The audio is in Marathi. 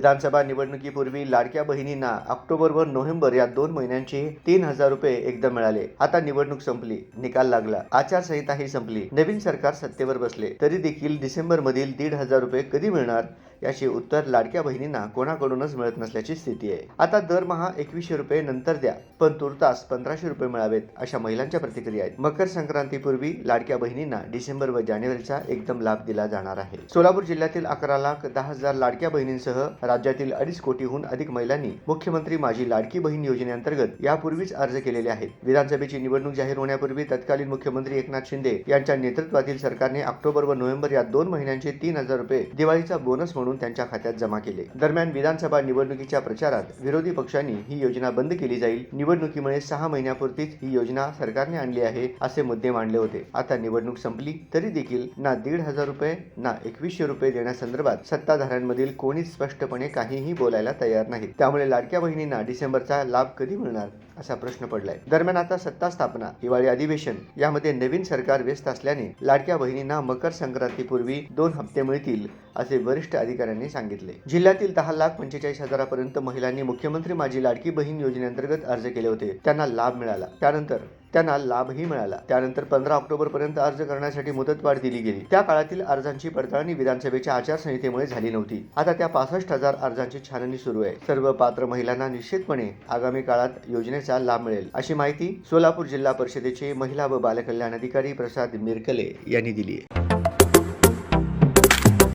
विधानसभा निवडणुकीपूर्वी लाडक्या बहिणींना ऑक्टोबर व नोव्हेंबर या दोन महिन्यांचे तीन हजार रुपये एकदम मिळाले. आता निवडणूक संपली. निकाल लागला. आचारसंहिताही संपली. नवीन सरकार सत्तेवर बसले. तरी देखील डिसेंबर मधील दीड हजार रुपये कधी मिळणार याचे उत्तर लाडक्या बहिणींना कोणाकडूनच मिळत नसल्याची स्थिती आहे. आता दरमहा एकवीसशे रुपये नंतर द्या. पण तुर्तास पंधराशे रुपये मिळावेत अशा महिलांच्या प्रतिक्रिया आहेत. मकर संक्रांतीपूर्वी लाडक्या बहिणींना डिसेंबर व जानेवारीचा एकदम लाभ दिला जाणार आहे. सोलापूर जिल्ह्यातील अकरा लाख दहा हजार लाडक्या बहिणींसह राज्यातील अडीच कोटीहून अधिक महिलांनी मुख्यमंत्री माझी लाडकी बहीण योजनेअंतर्गत यापूर्वीच अर्ज केलेले आहेत. विधानसभेची निवडणूक जाहीर होण्यापूर्वी तत्कालीन मुख्यमंत्री एकनाथ शिंदे यांच्या नेतृत्वातील सरकारने ऑक्टोबर व नोव्हेंबर या दोन महिन्यांचे तीन हजार रुपये दिवाळीचा बोनस म्हणून त्यांच्या खात्यात जमा केले. दरम्यान विधानसभा निवडणुकीच्या प्रचारात विरोधी पक्षांनी ही योजना बंद केली जाईल. निवडणुकीमुळे सहा महिन्यापूर्वीच ही योजना सरकारने आणली आहे असे मुद्दे मांडले होते. आता निवडणूक संपली तरी देखील ना दीड हजार रुपये ना एकवीसशे रुपये देण्यासंदर्भात सत्ताधाऱ्यांमधील कोणीच स्पष्टपणे काहीही बोलायला तयार नाहीत. त्यामुळे लाडक्या बहिणींना डिसेंबरचा लाभ कधी मिळणार असा प्रश्न पडलाय. दरम्यान आता सत्ता स्थापना हिवाळी अधिवेशन यामध्ये नवीन सरकार व्यस्त असल्याने लाडक्या बहिणींना मकर संक्रांतीपूर्वी दोन हप्ते मिळतील असे वरिष्ठ अधिकाऱ्यांनी सांगितले. जिल्ह्यातील दहा लाख पंचेचाळीस हजारापर्यंत महिलांनी मुख्यमंत्री माझी लाडकी बहीण योजनेअंतर्गत अर्ज केले होते. त्यांना लाभ मिळाला. त्यानंतर त्यांना लाभही मिळाला. त्यानंतर पंधरा ऑक्टोबर पर्यंत अर्ज करण्यासाठी मुदतवाढ दिली गेली. त्या काळातील अर्जांची पडताळणी विधानसभेच्या आचारसंहितेमुळे झाली नव्हती. आता त्या पासष्ट हजार अर्जांची छाननी सुरू आहे. सर्व पात्र महिलांना निश्चितपणे आगामी काळात योजनेचा लाभ मिळेल अशी माहिती सोलापूर जिल्हा परिषदेचे महिला व बालकल्याण अधिकारी प्रसाद मिरकले यांनी दिली आहे.